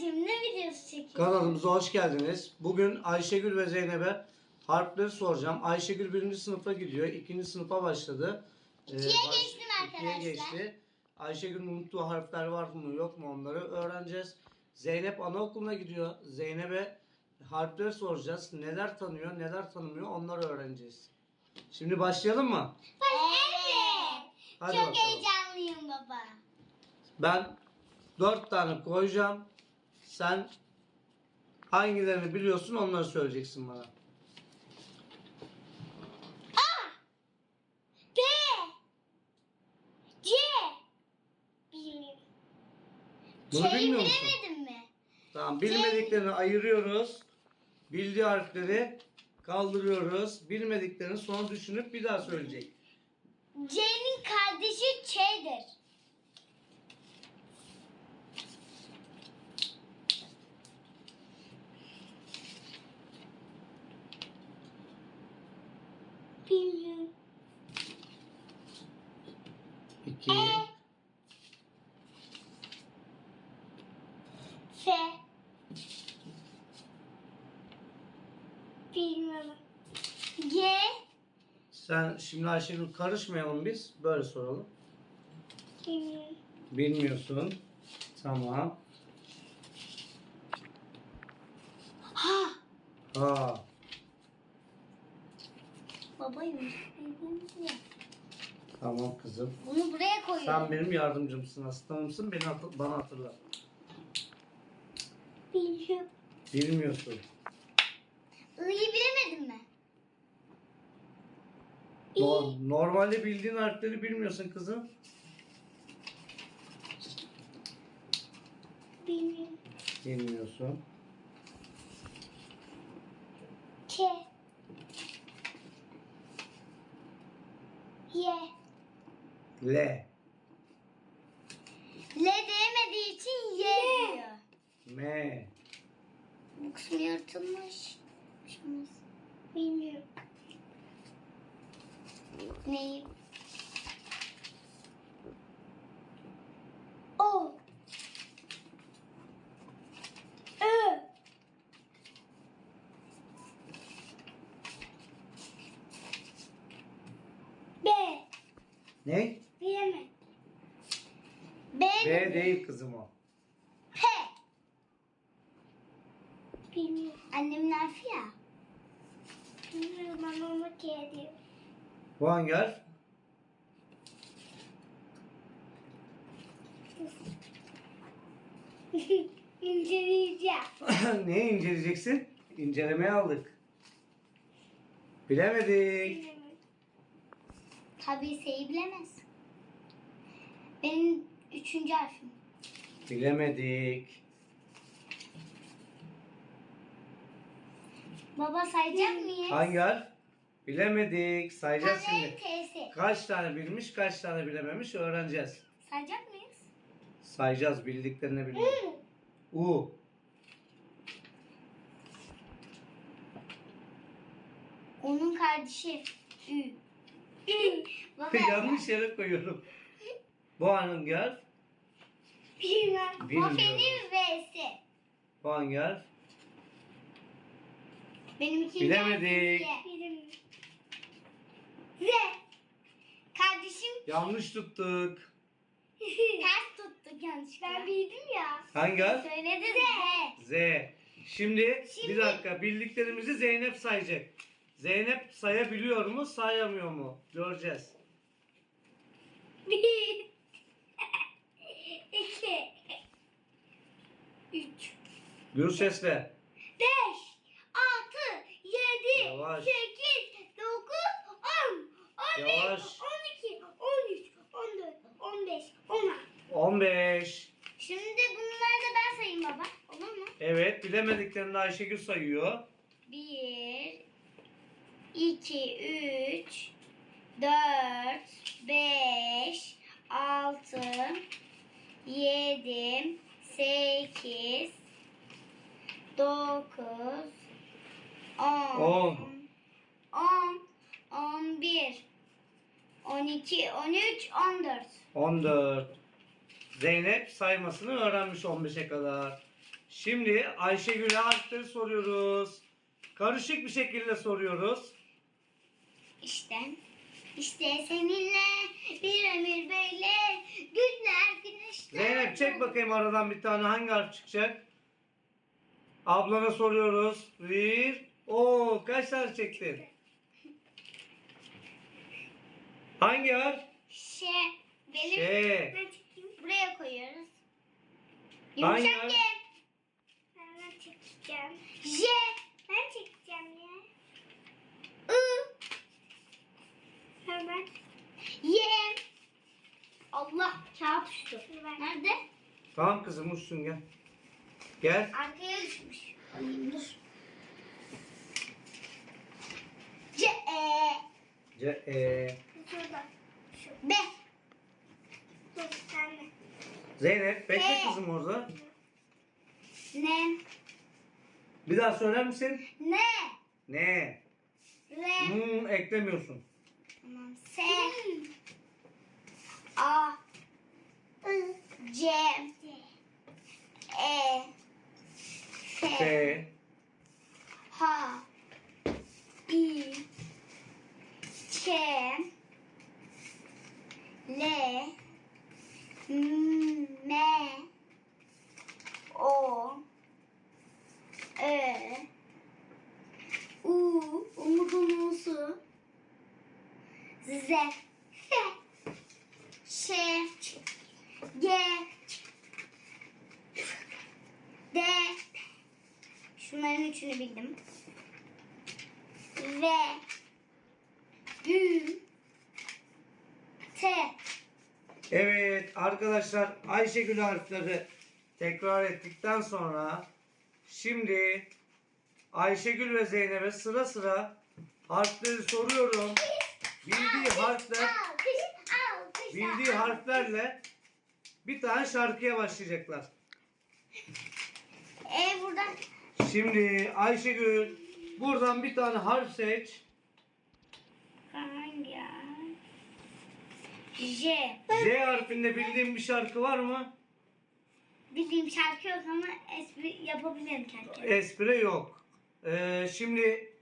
Babacığım ne videosu çekiyorsun? Kanalımıza hoş geldiniz. Bugün Ayşegül ve Zeynep'e harfleri soracağım. Ayşegül birinci sınıfa gidiyor. ikinci sınıfa başladı. Ee, İkiye geçtim ikiye arkadaşlar. geçti. Ayşegül'ün unuttuğu harfler var mı yok mu onları öğreneceğiz. Zeynep anaokuluna gidiyor. Zeynep'e harfleri soracağız. Neler tanıyor neler tanımıyor onları öğreneceğiz. Şimdi başlayalım mı? Evet. Hadi Çok bakalım. heyecanlıyım baba. Ben dört tane koyacağım. Sen hangilerini biliyorsun onları söyleyeceksin bana. A. B. C. Bilmiyorum. Bunu Şeyi bilmiyor musun? bilemedim mi? Tamam bilmediklerini ayırıyoruz. Bildiği harfleri kaldırıyoruz. Bilmediklerini sonra düşünüp bir daha söyleyecek. C'nin kardeşi Ç'dir. İki. E. F. Bilmiyorum. G. Sen şimdi Ayşegül karışmayalım biz. Böyle soralım. Bilmiyorum. Bilmiyorsun. Tamam. Ha. Ha. Babayım. Tamam kızım. Bunu buraya koyuyorum. Sen benim yardımcımsın, asistanımsın. Beni hatır- bana hatırla. Bilmiyorum. Bilmiyorsun. I'yı bilemedin mi? No- Normalde bildiğin harfleri bilmiyorsun kızım. Bilmiyorum. Bilmiyorsun. K. Y. L. L diyemediği için Y diyor. M. Bu kısmı yırtılmış. Şunuz. Bilmiyorum. Neyi? O. Ö. B. Ne? Bilemem. B, B değil kızım o. P. Bilmiyorum. Annemin harfi ya. Bilmiyorum ama onu K diyor. Bu hangi harf? İnceleyeceğim. Neyi inceleyeceksin? İncelemeye aldık. Bilemedik. Tabii S'yi bilemez. Benim üçüncü harfim. Bilemedik. Baba sayacak mıyız? Hangi harf? Bilemedik. Sayacağız şimdi. T'si. Kaç tane bilmiş, kaç tane bilememiş öğreneceğiz. Sayacak mıyız? Sayacağız bildiklerini biliyor. Hı. U. Onun kardeşi. Ü. Baba. Yanlış yere koyuyorum. Bu hangi harf? Bilmem. Bilmiyorum. Kafenin V'si. Bu hangi harf? Benim ikinci Bilemedik. Z. Kardeşim Yanlış tuttuk. ters tuttuk yanlışlıkla. Ben bildim ya. Hangi harf? Söyledi Z. Z. Şimdi, Şimdi- bir dakika bildiklerimizi Zeynep sayacak. Zeynep sayabiliyor mu, sayamıyor mu? Göreceğiz. Bir. İki. Üç. Gür sesle. Beş. Altı. Yedi. Yavaş. Sekiz. Dokuz. On. On. Yavaş. On iki. On üç. On dört. On beş. On altı. 15. Şimdi bunları da ben sayayım baba. Olur mu? Evet, bilemediklerini Ayşegül sayıyor. Bir, iki, üç, dört, beş, altı, yedi, sekiz, dokuz, on, On. on, on bir, on iki, on üç, on dört. 14. Zeynep saymasını öğrenmiş 15'e kadar. Şimdi Ayşegül'e harfleri soruyoruz. Karışık bir şekilde soruyoruz. İşte. İşte seninle bir ömür böyle günler güneşler. Zeynep çek bakayım aradan bir tane hangi harf çıkacak? Ablana soruyoruz. Bir. Oo kaç tane çektin? Hangi harf? Ş. Benim Şey. Ben çekeyim. Buraya koyuyoruz. Hangi Yumuşak harf? G. Ben çekeceğim. J. Ben çekeceğim ya. I. Hemen. Y. Allah kağıt düştü. Nerede? Tamam kızım uçsun gel. Gel. Arkaya düşmüş. Alayım dur. C. E. Ce e. Şurada. Şu. B. Dur sen de. Zeynep bekle E. kızım orada. Ne? Bir daha söyler misin? Ne? Ne? R. Hmm, eklemiyorsun. Tamam. S. A. I. C. E. F. H. I. K. L. M. O. Ö. U. Umudun U'su. Z. F. Ş. G. D. Şunların üçünü bildim. V. Ü. T. Evet arkadaşlar Ayşegül harfleri tekrar ettikten sonra şimdi Ayşegül ve Zeynep'e sıra sıra harfleri soruyorum. Bildiği harfler bildiği harflerle bir tane şarkıya başlayacaklar. E buradan Şimdi Ayşegül buradan bir tane harf seç. hangi harf? J. Z harfinde bildiğin bir şarkı var mı? Bildiğim şarkı yok ama espri yapabilirim şarkı. Espri yok. Ee, şimdi